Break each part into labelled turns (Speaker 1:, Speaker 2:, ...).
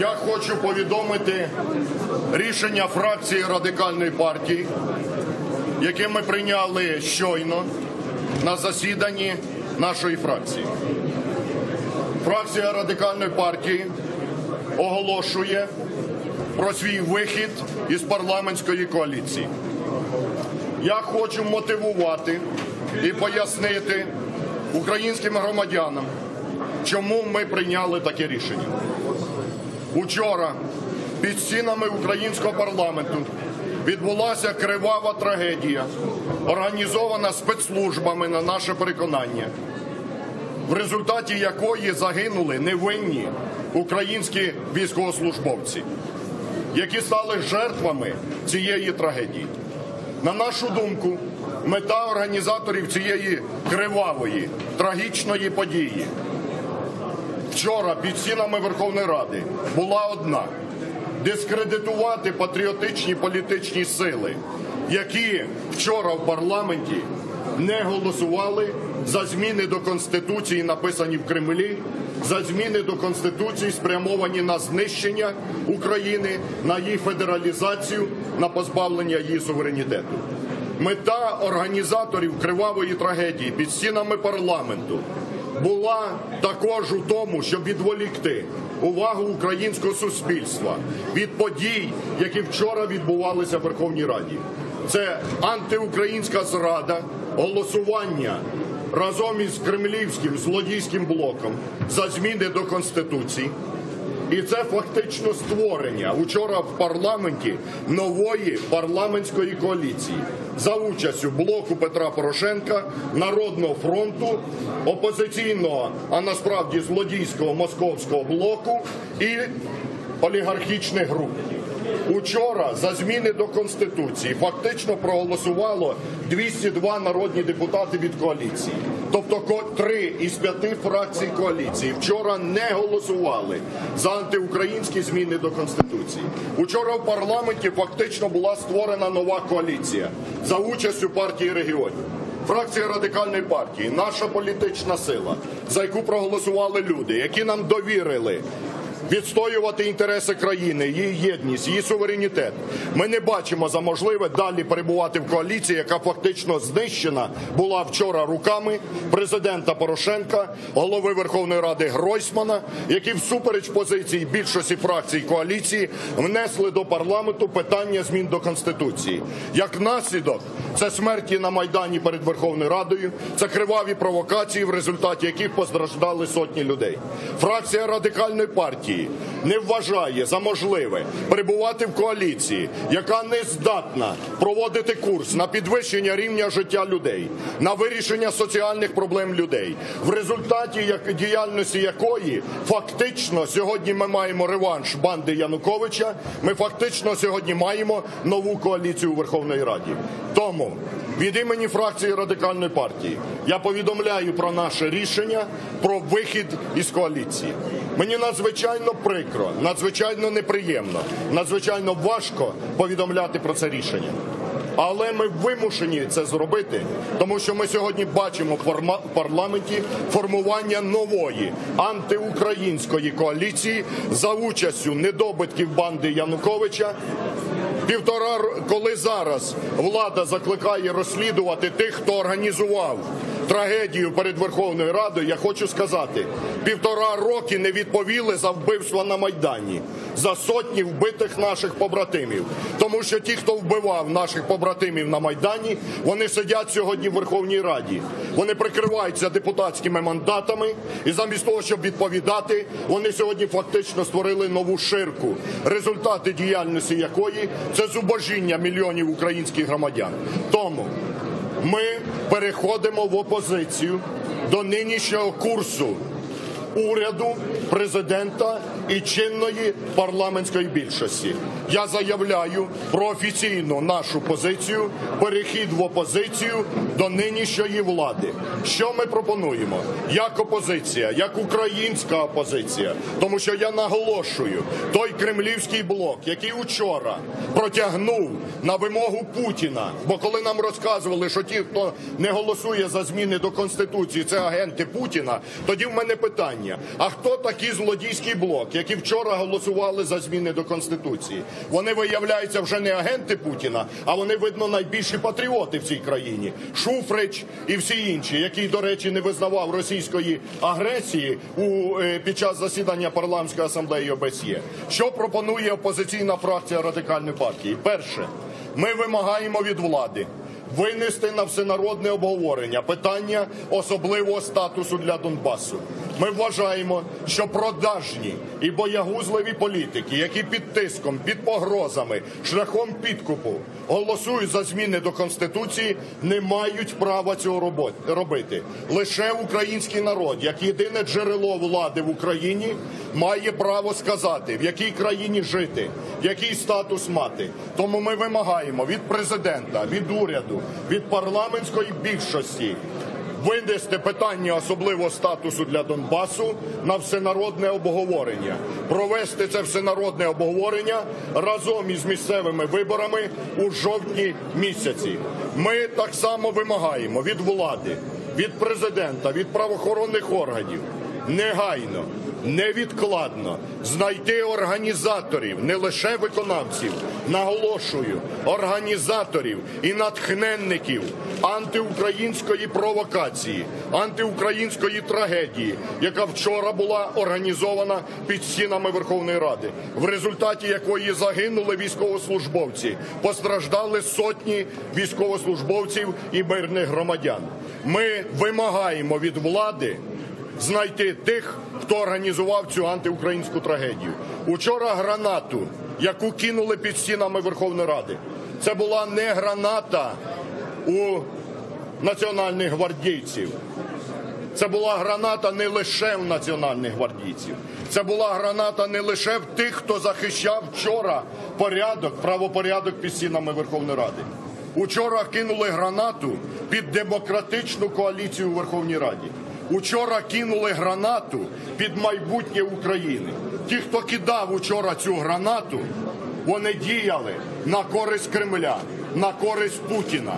Speaker 1: Я хочу повідомити рішення фракції радикальної партії, яке ми прийняли щойно на засіданні нашої фракції. Фракція радикальної партії оголошує про свій вихід із парламентської коаліції. Я хочу мотивувати і пояснити українським громадянам, чому ми прийняли таке рішення. Учора під стінами українського парламенту відбулася кривава трагедія, організована спецслужбами на наше переконання, в результаті якої загинули невинні українські військовослужбовці, які стали жертвами цієї трагедії. На нашу думку, мета організаторів цієї кривавої трагічної події вчора під стінами Верховної Ради була одна дискредитувати патріотичні політичні сили, які вчора в парламенті не голосували за зміни до Конституції, написані в Кремлі, за зміни до Конституції, спрямовані на знищення України, на її федералізацію, на позбавлення її суверенітету. Мета організаторів кривавої трагедії під стінами парламенту була також у тому, щоб відволікти увагу українського суспільства від подій, які вчора відбувалися в Верховній Раді. Це антиукраїнська зрада, голосування разом із кремлівським злодійським блоком за зміни до Конституції. І це фактично створення учора в парламенті нової парламентської коаліції за участю блоку Петра Порошенка, Народного фронту, опозиційного, а насправді злодійського московського блоку і олігархічних груп. Учора за зміни до Конституції фактично проголосувало 202 народні депутати від коаліції. Тобто три із п'яти фракцій коаліції вчора не голосували за антиукраїнські зміни до Конституції. Учора в парламенті фактично була створена нова коаліція за участю партії регіонів. Фракція радикальної партії, наша політична сила, за яку проголосували люди, які нам довірили відстоювати інтереси країни, її єдність, її суверенітет. Ми не бачимо за можливе далі перебувати в коаліції, яка фактично знищена була вчора руками президента Порошенка, голови Верховної Ради Гройсмана, які всупереч позиції більшості фракцій коаліції внесли до парламенту питання змін до конституції. Як наслідок, це смерті на майдані перед Верховною Радою, це криваві провокації, в результаті яких постраждали сотні людей. Фракція радикальної партії не вважає за можливе перебувати в коаліції, яка не здатна проводити курс на підвищення рівня життя людей, на вирішення соціальних проблем людей, в результаті діяльності якої фактично сьогодні ми маємо реванш банди Януковича. Ми фактично сьогодні маємо нову коаліцію у Верховної Раді. Тому від імені фракції радикальної партії я повідомляю про наше рішення про вихід із коаліції. Мені надзвичайно прикро, надзвичайно неприємно, надзвичайно важко повідомляти про це рішення. Але ми вимушені це зробити, тому що ми сьогодні бачимо в парламенті формування нової антиукраїнської коаліції за участю недобитків банди Януковича. Півтора коли зараз влада закликає розслідувати тих, хто організував трагедію перед Верховною Радою, я хочу сказати, півтора роки не відповіли за вбивства на Майдані, за сотні вбитих наших побратимів. Тому що ті, хто вбивав наших побратимів на Майдані, вони сидять сьогодні в Верховній Раді. Вони прикриваються депутатськими мандатами, і замість того, щоб відповідати, вони сьогодні фактично створили нову ширку, результати діяльності якої це зубожіння мільйонів українських громадян. Тому ми переходимо в опозицію до нинішнього курсу уряду, президента і чинної парламентської більшості. Я заявляю про офіційну нашу позицію, перехід в опозицію до нинішньої влади. Що ми пропонуємо? Як опозиція, як українська опозиція, тому що я наголошую, той кремлівський блок, який учора протягнув на вимогу Путіна, бо коли нам розказували, що ті, хто не голосує за зміни до конституції, це агенти Путіна, тоді в мене питання. Питання: а хто такий злодійський блок, які вчора голосували за зміни до конституції? Вони виявляються вже не агенти Путіна, а вони видно найбільші патріоти в цій країні. Шуфрич і всі інші, який, до речі, не визнавав російської агресії у е, під час засідання парламентської асамблеї ОБСЄ. Що пропонує опозиційна фракція радикальної партії? Перше, ми вимагаємо від влади винести на всенародне обговорення питання особливого статусу для Донбасу. Ми вважаємо, що продажні і боягузливі політики, які під тиском, під погрозами, шляхом підкупу голосують за зміни до конституції, не мають права цього робити. Лише український народ, як єдине джерело влади в Україні, має право сказати, в якій країні жити, який статус мати. Тому ми вимагаємо від президента, від уряду, від парламентської більшості винести питання особливого статусу для Донбасу на всенародне обговорення, провести це всенародне обговорення разом із місцевими виборами у жовтні місяці. Ми так само вимагаємо від влади, від президента, від правоохоронних органів негайно. Невідкладно знайти організаторів, не лише виконавців, наголошую, організаторів і натхненників антиукраїнської провокації, антиукраїнської трагедії, яка вчора була організована під стінами Верховної Ради, в результаті якої загинули військовослужбовці, постраждали сотні військовослужбовців і мирних громадян. Ми вимагаємо від влади знайти тих, хто організував цю антиукраїнську трагедію. Учора гранату, яку кинули під стінами Верховної Ради, це була не граната у національних гвардійців. Це була граната не лише в національних гвардійців. Це була граната не лише в тих, хто захищав вчора порядок, правопорядок під стінами Верховної Ради. Учора кинули гранату під демократичну коаліцію у Верховній Раді. Учора кинули гранату під майбутнє України. Ті, хто кидав учора цю гранату, вони діяли на користь Кремля, на користь Путіна.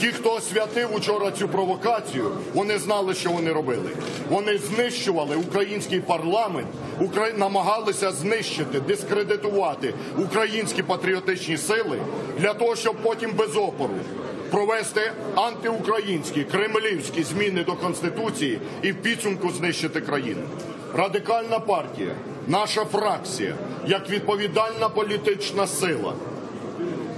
Speaker 1: Ті, хто освятив учора цю провокацію, вони знали, що вони робили. Вони знищували український парламент, укра... намагалися знищити, дискредитувати українські патріотичні сили для того, щоб потім без опору провести антиукраїнські кремлівські зміни до конституції і в підсумку знищити країну. Радикальна партія, наша фракція, як відповідальна політична сила.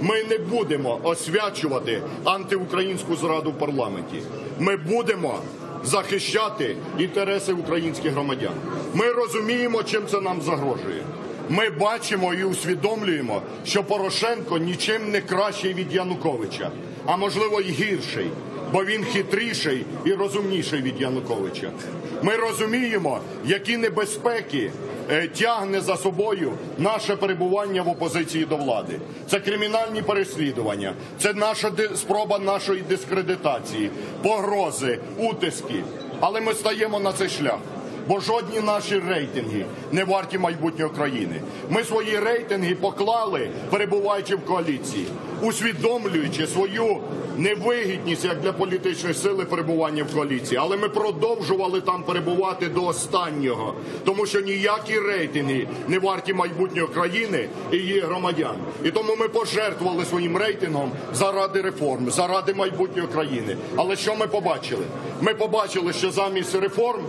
Speaker 1: Ми не будемо освячувати антиукраїнську зраду в парламенті. Ми будемо захищати інтереси українських громадян. Ми розуміємо, чим це нам загрожує. Ми бачимо і усвідомлюємо, що Порошенко нічим не кращий від Януковича, а можливо й гірший, бо він хитріший і розумніший від Януковича. Ми розуміємо, які небезпеки е, тягне за собою наше перебування в опозиції до влади. Це кримінальні переслідування, це наша спроба нашої дискредитації, погрози, утиски. Але ми стаємо на цей шлях. Бо жодні наші рейтинги не варті майбутнього країни. Ми свої рейтинги поклали, перебуваючи в коаліції, усвідомлюючи свою невигідність як для політичної сили перебування в коаліції. Але ми продовжували там перебувати до останнього, тому що ніякі рейтинги не варті майбутнього країни і її громадян. І тому ми пожертвували своїм рейтингом заради реформ, заради майбутнього країни. Але що ми побачили? Ми побачили, що замість реформ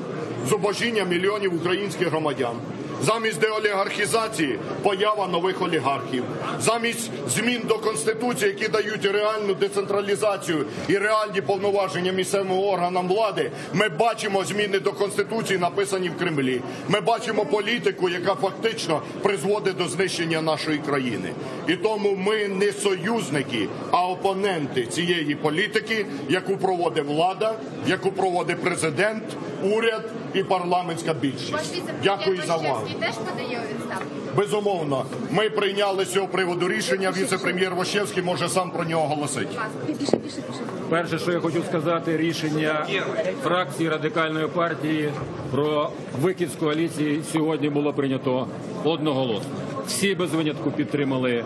Speaker 1: зубожіння мільйонів українських громадян. Замість деолігархізації поява нових олігархів, замість змін до конституції, які дають реальну децентралізацію і реальні повноваження місцевим органам влади, ми бачимо зміни до конституції, написані в Кремлі. Ми бачимо політику, яка фактично призводить до знищення нашої країни. І тому ми не союзники, а опоненти цієї політики, яку проводить влада, яку проводить президент, уряд і парламентська більшість. Дякую за увагу.
Speaker 2: теж подає у?
Speaker 1: Безумовно, ми прийняли з цього приводу рішення. Віце-прем'єр Ващевський може сам про нього оголосити.
Speaker 3: Перше, що я хочу сказати, рішення фракції радикальної партії про викид з коаліції сьогодні було прийнято одноголосно. Всі без винятку підтримали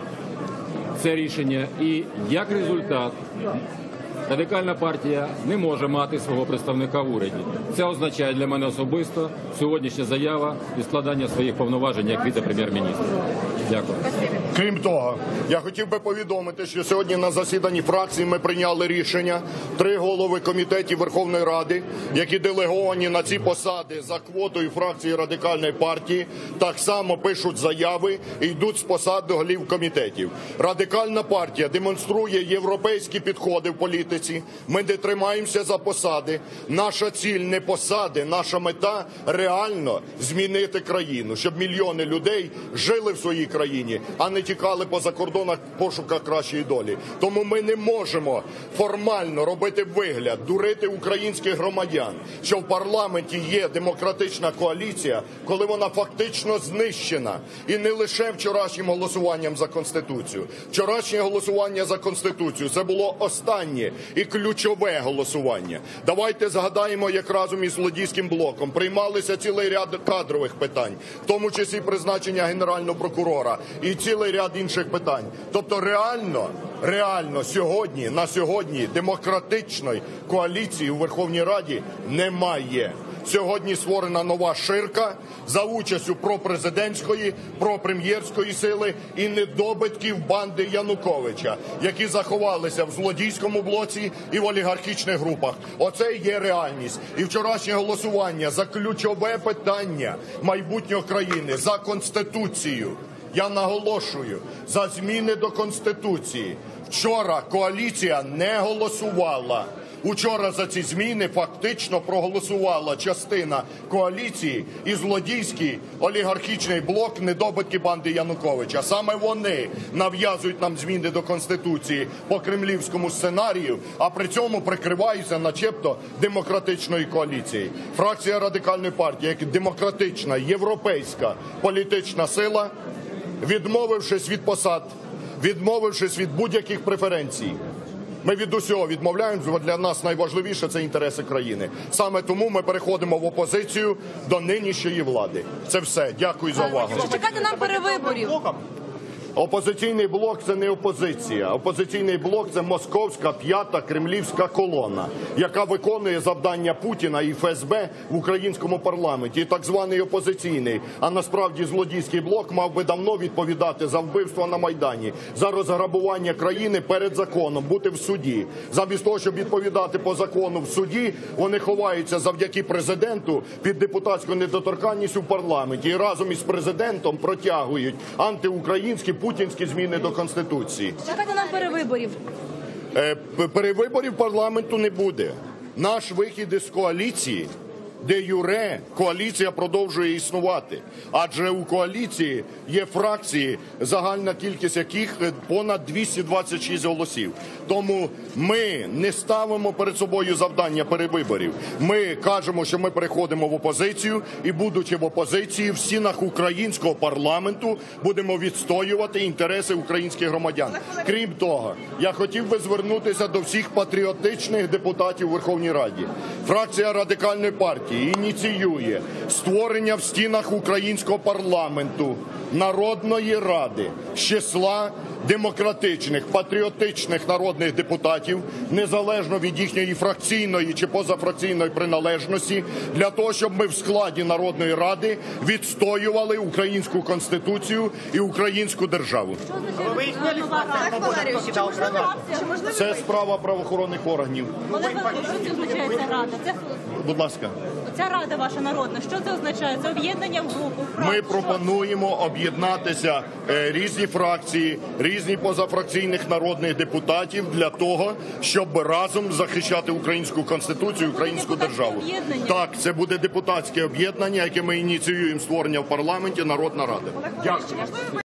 Speaker 3: це рішення, і як результат Радикальна партія не може мати свого представника в уряді. Це означає для мене особисто сьогоднішня заява і складання своїх повноважень як віце-прем'єр-міністра. Дякую.
Speaker 1: Крім того, я хотів би повідомити, що сьогодні на засіданні фракції ми прийняли рішення три голови комітетів Верховної Ради, які делеговані на ці посади за квотою фракції радикальної партії, так само пишуть заяви і йдуть з посад до голів комітетів. Радикальна партія демонструє європейські підходи в політиці. Ми не тримаємося за посади. Наша ціль не посади, наша мета реально змінити країну, щоб мільйони людей жили в своїй країні, а не тікали по закордонах в пошуках кращої долі. Тому ми не можемо формально робити вигляд, дурити українських громадян, що в парламенті є демократична коаліція, коли вона фактично знищена, і не лише вчорашнім голосуванням за конституцію. Вчорашнє голосування за конституцію це було останнє і ключове голосування. Давайте згадаємо, як разом із злодійським блоком приймалися цілий ряд кадрових питань, в тому числі призначення генерального прокурора і цілий ряд інших питань. Тобто, реально, реально сьогодні на сьогодні демократичної коаліції у Верховній Раді немає. Сьогодні створена нова ширка за участю пропрезидентської, пропрем'єрської сили і недобитків банди Януковича, які заховалися в злодійському блоці і в олігархічних групах. Оце є реальність. І вчорашнє голосування за ключове питання майбутнього країни за конституцію. Я наголошую за зміни до конституції. Вчора коаліція не голосувала. Учора за ці зміни фактично проголосувала частина коаліції і злодійський олігархічний блок недобитки банди Януковича. Саме вони нав'язують нам зміни до конституції по кремлівському сценарію, а при цьому прикриваються, начебто, демократичною коаліцією. Фракція радикальної партії, як демократична європейська політична сила, відмовившись від посад, відмовившись від будь-яких преференцій. Ми від усього відмовляємося, бо для нас найважливіше це інтереси країни. Саме тому ми переходимо в опозицію до нинішньої влади. Це все. Дякую за увагу.
Speaker 2: Чекати нам перевиборів?
Speaker 1: Опозиційний блок це не опозиція. Опозиційний блок це московська п'ята кремлівська колона, яка виконує завдання Путіна і ФСБ в українському парламенті. І так званий опозиційний, а насправді злодійський блок мав би давно відповідати за вбивство на майдані, за розграбування країни перед законом, бути в суді. Замість того, щоб відповідати по закону в суді, вони ховаються завдяки президенту під депутатську недоторканність у парламенті і разом із президентом протягують антиукраїнські путінські зміни до конституції.
Speaker 2: Чекати нам перевиборів.
Speaker 1: Е, Перевиборів парламенту не буде. Наш вихід із коаліції, де юре коаліція продовжує існувати. Адже у коаліції є фракції, загальна кількість яких понад 226 голосів. Тому ми не ставимо перед собою завдання перевиборів. Ми кажемо, що ми переходимо в опозицію, і, будучи в опозиції, в стінах українського парламенту будемо відстоювати інтереси українських громадян. Крім того, я хотів би звернутися до всіх патріотичних депутатів у Верховній Раді. Фракція радикальної партії ініціює створення в стінах українського парламенту народної ради з числа демократичних патріотичних народних депутатів, незалежно від їхньої фракційної чи позафракційної приналежності, для того, щоб ми в складі народної ради відстоювали українську конституцію і українську державу. Це справа правоохоронних органів. Будь ласка.
Speaker 4: Ця рада ваша народна. Що це означає? Це об'єднання в групу. в
Speaker 1: Ми пропонуємо об'єднатися е, різні фракції, різні позафракційних народних депутатів для того, щоб разом захищати українську конституцію, українську державу.
Speaker 4: об'єднання?
Speaker 1: Так, це буде депутатське об'єднання, яке ми ініціюємо створення в парламенті. Народна рада. Дякую.